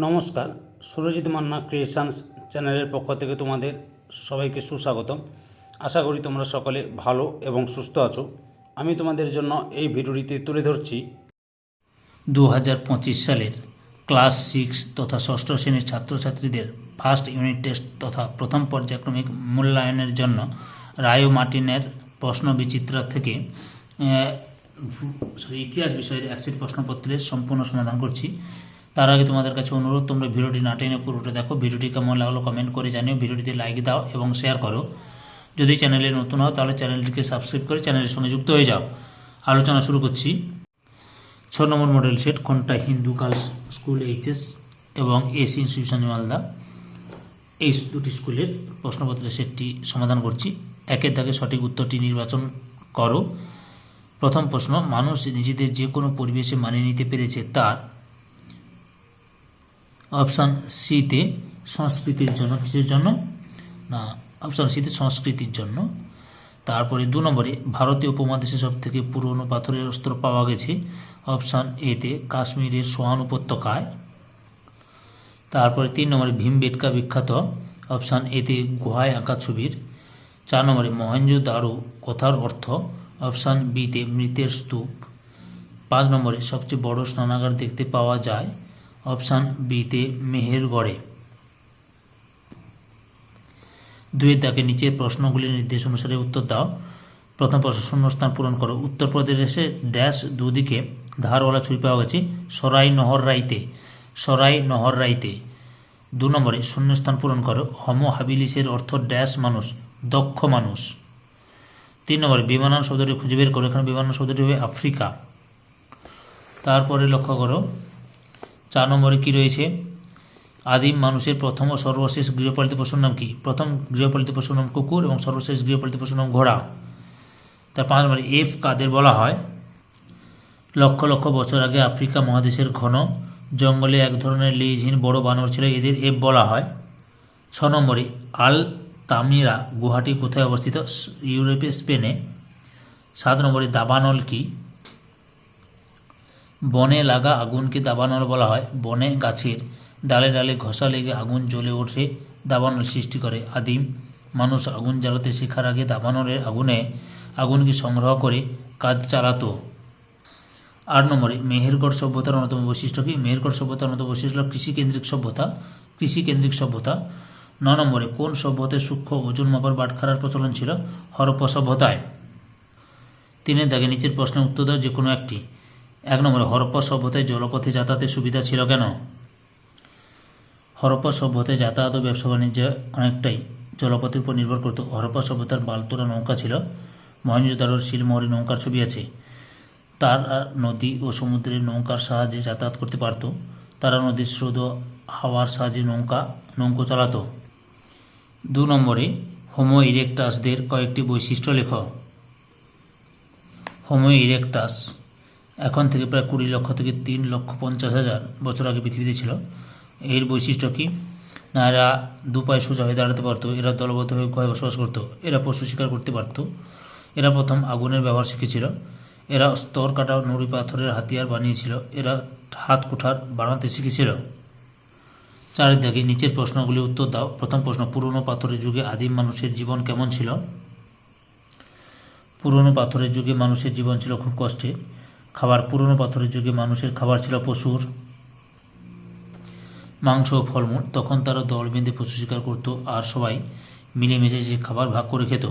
নমস্কার, সুরজিৎ মান্না ক্রিয়েশনস চ্যানেলের পক্ষ থেকে তোমাদের সবাইকে সুস্বাগতম। আশা করি তোমরা সকলে ভালো এবং সুস্থ আছো। আমি তোমাদের জন্য এই ভিডিওটিতে তুলে ধরছি দু হাজার পঁচিশ সালের ক্লাস সিক্স তথা ষষ্ঠ শ্রেণির ছাত্রছাত্রীদের ফার্স্ট ইউনিট টেস্ট তথা প্রথম পর্যায়ক্রমিক মূল্যায়নের জন্য রায় মার্টিনের প্রশ্ন বিচিত্রা থেকে ইতিহাস বিষয়ের একশিট প্রশ্নপত্রের সম্পূর্ণ সমাধান করছি। তার আগে তোমাদের কাছে অনুরোধ, তোমরা ভিডিওটি না টেনে পুরোটা দেখো। ভিডিওটি কেমন লাগল কমেন্ট করে জানিও, ভিডিওটিতে লাইক দাও এবং শেয়ার করো। যদি চ্যানেলে নতুন হও তাহলে চ্যানেলটিকে সাবস্ক্রাইব করে চ্যানেলের সঙ্গে যুক্ত হয়ে যাও। আলোচনা শুরু করছি। ছ নম্বর মডেল সেট কোনটা হিন্দু গার্লস স্কুল এইচএস এবং এস ইনস্টিটিউশন মালদা এই দুটি স্কুলের প্রশ্নপত্রের সেটটি সমাধান করছি। একের দাগে সঠিক উত্তরটি নির্বাচন করো। প্রথম প্রশ্ন, মানুষ নিজেদের যে কোনো পরিবেশে মানিয়ে নিতে পেরেছে তার অপশান সিতে সংস্কৃতির জন্য কিসের জন্য? না, অপশান সিতে সংস্কৃতির জন্য। তারপরে দু নম্বরে, ভারতীয় উপমহাদেশে সব থেকে পুরনো পাথরের অস্ত্র পাওয়া গেছে। অপশান এতে কাশ্মীরের সোহান উপত্যকায়। তারপরে তিন নম্বরে ভীমবেটকা বিখ্যাত। অপশান এতে গুহায় আঁকা ছবির। চার নম্বরে মহেঞ্জো দারু কথার অর্থ। অপশান বিতে মৃতের স্তূপ। পাঁচ নম্বরে, সবচেয়ে বড় স্নানাগার দেখতে পাওয়া যায় অপশান বিতে মেহেরগড়ে দুয়ের দাগে নিচের প্রশ্নগুলির নির্দেশ অনুসারে উত্তর দাও। প্রথম প্রশ্ন, শূন্যস্থান পূরণ করো। উত্তরপ্রদেশে ড্যাশ দুদিকে ধারওয়ালা ছুরি পাওয়া গেছে, সরাই নহর রাইতে, সরাই নহর রাইতে। দু নম্বরে, শূন্যস্থান পূরণ করো। হমো হাবিলিসের অর্থ ড্যাশ মানুষ, দক্ষ মানুষ। তিন নম্বরে, বিমানান শব্দটি খুঁজে বের করো। এখানে বিমানান শব্দটি হবে আফ্রিকা। তারপরে লক্ষ্য করো চার নম্বরে কি রয়েছে? আদিম মানুষের প্রথম ও সর্বশেষ গৃহপালিত পশুর নাম কি? প্রথম গৃহপালিত পশুর নাম কুকুর এবং সর্বশেষ গৃহপালিত পশুর নাম ঘোড়া। তার পাঁচ নম্বরে এফ কাদের বলা হয়? লক্ষ লক্ষ বছর আগে আফ্রিকা মহাদেশের ঘন জঙ্গলে এক ধরনের লেজহীন বড় বানর ছিল, এদের এফ বলা হয়। ছ নম্বরে আল তামিরা গুহাটি কোথায় অবস্থিত? ইউরোপে স্পেনে। সাত নম্বরে দাবানল কি? বনে লাগা আগুনকে দাবানল বলা হয়। বনে গাছের ডালে ডালে ঘষা লেগে আগুন জ্বলে ওঠে, দাবানল সৃষ্টি করে। আদিম মানুষ আগুন জ্বালাতে শেখার আগে দাবানলের আগুনে আগুনকে সংগ্রহ করে কাজ চালাতো। আট নম্বরে, মেহেরগড় সভ্যতার অন্যতম বৈশিষ্ট্য কি? মেহেরগড় সভ্যতার অন্যতম বৈশিষ্ট্য হল কৃষিকেন্দ্রিক সভ্যতা কৃষিকেন্দ্রিক সভ্যতা। ন নম্বরে, কোন সভ্যতায় সূক্ষ্ম ওজন মাপার বাটখারার প্রচলন ছিল? হরপ্পা সভ্যতায়। তিনের দাগে নিচের প্রশ্নের উত্তর দাও যে কোনো একটি। এক নম্বরে, হরপ্পা সভ্যতায় জলপথে যাতায়াতের সুবিধা ছিল কেন? হরপ্পা সভ্যতায় যাতায়াত ও ব্যবসা বাণিজ্য অনেকটাই জলপথের উপর নির্ভর করত। হরপ্পা সভ্যতার বালতোরা নৌকা ছিল মহেঞ্জোদারোর শিলমোহরি নৌকার ছবি আছে। তারা নদী ও সমুদ্রের নৌকার সাহায্যে যাতায়াত করতে পারত। তারা নদীর স্রোত হাওয়ার সাহায্যে নৌকা, নৌকো চালাতো। দু নম্বরে, হোমো ইরেকটাসদের কয়েকটি বৈশিষ্ট্য লেখ। হোমো ইরেকটাস এখন থেকে প্রায় কুড়ি লক্ষ থেকে তিন লক্ষ পঞ্চাশ হাজার বছর আগে পৃথিবীতে ছিল। এর বৈশিষ্ট্য কি? না, এরা দু পায়ে সোজা হয়ে দাঁড়াতে পারতো, এরা দলবদ্ধভাবে গুহায় বসবাস করতো, এরা পশু শিকার করতে পারত। এরা প্রথম আগুনের ব্যবহার শিখেছিল। এরা স্তর কাটা নুড়ি পাথরের হাতিয়ার বানিয়েছিল, এরা হাত কুঠার বানাতে শিখেছিল। চারের দাগে নিচের প্রশ্নগুলি উত্তর দাও। প্রথম প্রশ্ন, পুরনো পাথরের যুগে আদিম মানুষের জীবন কেমন ছিল? পুরনো পাথরের যুগে মানুষের জীবন ছিল খুব কষ্টের খাবার পুরনো পাথরের যুগে মানুষের খাবার ছিল পশুর। মাংস ও ফলমূল। তখন তারা দল বেঁধে পশু শিকার করত আর সবাই মিলেমিশে সে খাবার ভাগ করে খেত।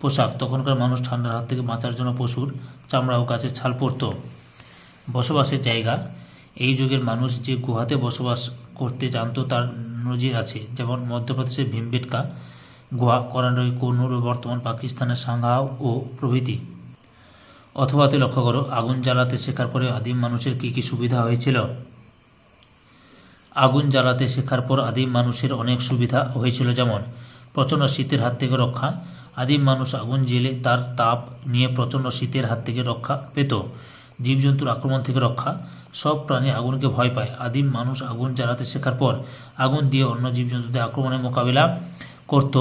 পোশাক। তখনকার মানুষ ঠান্ডার হাত থেকে বাঁচার জন্য পশুর চামড়া ও গাছের ছাল পরত। বসবাসের জায়গা। এই যুগের মানুষ যে গুহাতে বসবাস করতে জানতো তার নজির আছে। যেমন মধ্যপ্রদেশের ভীমবেটকা গুহা কর্ণাটকের কোন্নুর ও বর্তমান পাকিস্তানের সাংহাও ও প্রভৃতি। অথবাতে লক্ষ্য করো, আগুন জ্বালাতে শেখার পরে আদিম মানুষের কী কী সুবিধা হয়েছিল? আগুন জ্বালাতে শেখার পর আদিম মানুষের অনেক সুবিধা হয়েছিল যেমন, প্রচণ্ড শীতের হাত থেকে রক্ষা। আদিম মানুষ আগুন জেলে তার তাপ নিয়ে প্রচণ্ড শীতের হাত থেকে রক্ষা পেত। জীবজন্তুর আক্রমণ থেকে রক্ষা। সব প্রাণী আগুনকে ভয় পায়। আদিম মানুষ আগুন জ্বালাতে শেখার পর আগুন দিয়ে অন্য জীবজন্তুদের আক্রমণের মোকাবিলা করত।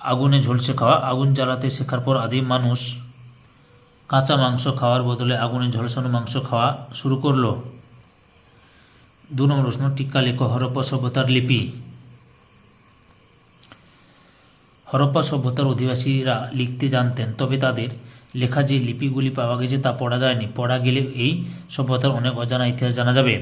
আগুনে ঝলসে খাওয়া। আগুন জ্বালাতে শেখার পর আদিম মানুষ কাঁচা মাংস খাওয়ার বদলে আগুনে ঝলসানো মাংস খাওয়া শুরু করল। দু নম্বর প্রশ্ন, টিক্কা লেখো, হরপ্পা সভ্যতার লিপি। হরপ্পা সভ্যতার অধিবাসীরা লিখতে জানতেন, তবে তাদের লেখা যে লিপিগুলি পাওয়া গেছে তা পড়া যায়নি। পড়া গেলে এই সভ্যতার অনেক অজানা ইতিহাস জানা যাবে।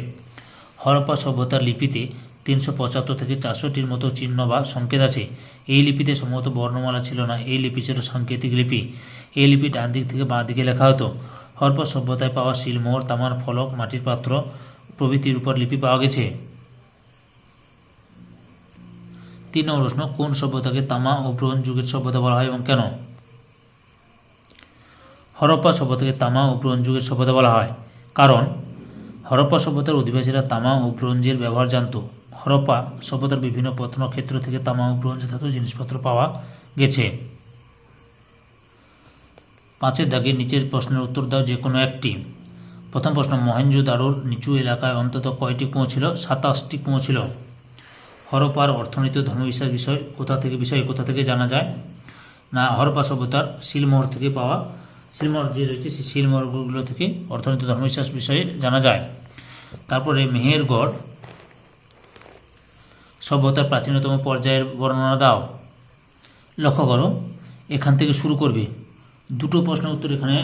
হরপ্পা সভ্যতার লিপিতে তিনশো পঁচাত্তর থেকে চারশোটির মতো চিহ্ন বা সংকেত আছে। এই লিপিতে সম্ভবত বর্ণমালা ছিল না। এই লিপি ছিল সাংকেতিক লিপি। এই লিপি ডান দিক থেকে বাঁ দিকে লেখা হতো। হরপ্পা সভ্যতায় পাওয়া শিলমোহর, তামার ফলক, মাটির পাত্র প্রভৃতির উপর লিপি পাওয়া গেছে। তিন নম্বর প্রশ্ন, কোন সভ্যতাকে তামা ও ব্রোঞ্জ যুগের সভ্যতা বলা হয় এবং কেন? হরপ্পা সভ্যতাকে তামা ও ব্রোঞ্জ যুগের সভ্যতা বলা হয়। কারণ হরপ্পা সভ্যতার অধিবাসীরা তামা ও ব্রোঞ্জের ব্যবহার জানত। হরপ্পা সভ্যতার বিভিন্ন প্রত্নক্ষেত্র থেকে তামা ও ব্রোঞ্জ ধাতুর জিনিসপত্র পাওয়া গেছে। পাঁচের দাগে নিচের প্রশ্নের উত্তর দাও যে কোনো একটি। প্রথম প্রশ্ন, মহেন্দ্র মহেঞ্জোদারোর নিচু এলাকায় অন্তত কয়টি কুঁয়ো ছিল? সাতাশটি কুঁয়ো ছিল। হরপ্পার অর্থনীতি ধর্মবিশ্বাস বিষয় কোথা থেকে বিষয়, কোথা থেকে জানা যায়? না, হরপ্পা সভ্যতার শিলমোহর থেকে পাওয়া, শিলমোহর যে রয়েছে সেই শিলমোহরগুলো থেকে অর্থনীতি ধর্মবিশ্বাস বিষয়ে জানা যায়। তারপরে মেহেরগড় সভ্যতার প্রাচীনতম পর্যায়ের বর্ণনা দাও। লক্ষ্য করো, এখান থেকে শুরু করবে। দুটো প্রশ্নের উত্তর এখানে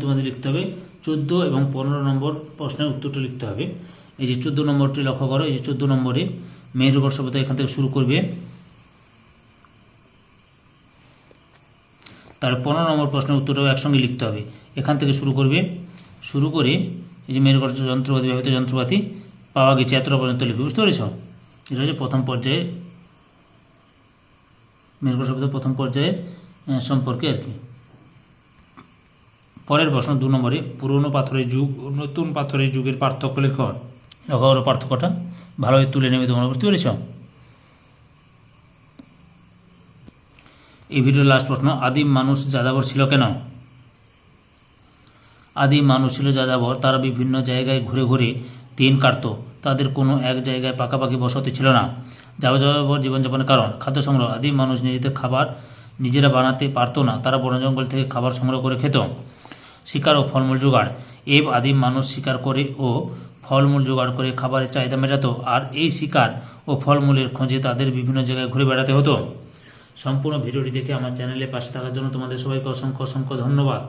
তোমাদের লিখতে হবে। চোদ্দ এবং পনেরো নম্বর প্রশ্নের উত্তরটা লিখতে হবে। এই যে চোদ্দ নম্বরটি লক্ষ্য করো, এই যে চোদ্দ নম্বরে মেহেরগড় সভ্যতা এখান থেকে শুরু করবে। তার পনেরো নম্বর প্রশ্নের উত্তরটাও একসঙ্গে লিখতে হবে। এখান থেকে শুরু করবে। শুরু করে এই যে মেরুগড় যন্ত্রপাতি, ব্যবহৃত যন্ত্রপাতি, পাওয়া গেছে এতটা পর্যন্ত লিখবে। বুঝতে পেরেছ? এটা হচ্ছে প্রথম পর্যায়ে মেরুগড় সভ্যতার প্রথম পর্যায়ে সম্পর্কে আর কি। পরের প্রশ্ন দু নম্বরে, পুরনো পাথরের যুগ নতুন পাথরের যুগের পার্থক্য লেখ। লক্ষ্য করো পার্থক্যটা। ভালোভাবে তুলে নেবে, তোমরা বুঝতে পেরেছ? এই ভিডিওর লাস্ট প্রশ্ন, আদিম মানুষ যাযাবর ছিল কেন? আদিম মানুষ ছিল যাযাবর, তারা বিভিন্ন জায়গায় ঘুরে ঘুরে দিন কাটতো। তাদের কোনো এক জায়গায় পাকাপাকি বসতি ছিল না। যাযাবর জীবনযাপনের কারণ, খাদ্য সংগ্রহ আদিম মানুষ নিজেদের খাবার নিজেরা বানাতে পারতো না, তারা বন জঙ্গল থেকে খাবার সংগ্রহ করে খেত। শিকার ও ফলমূল জোগাড় এই আদিম মানুষ শিকার করে ও ফলমূল জোগাড় করে খাবারের চাহিদা মেটাতো, আর এই শিকার ও ফলমূলের খোঁজে তাদের বিভিন্ন জায়গায় ঘুরে বেড়াতে হতো। সম্পূর্ণ ভিডিওটি দেখে আমার চ্যানেলে পাশে থাকার জন্য তোমাদের সবাইকে অসংখ্য অসংখ্য ধন্যবাদ।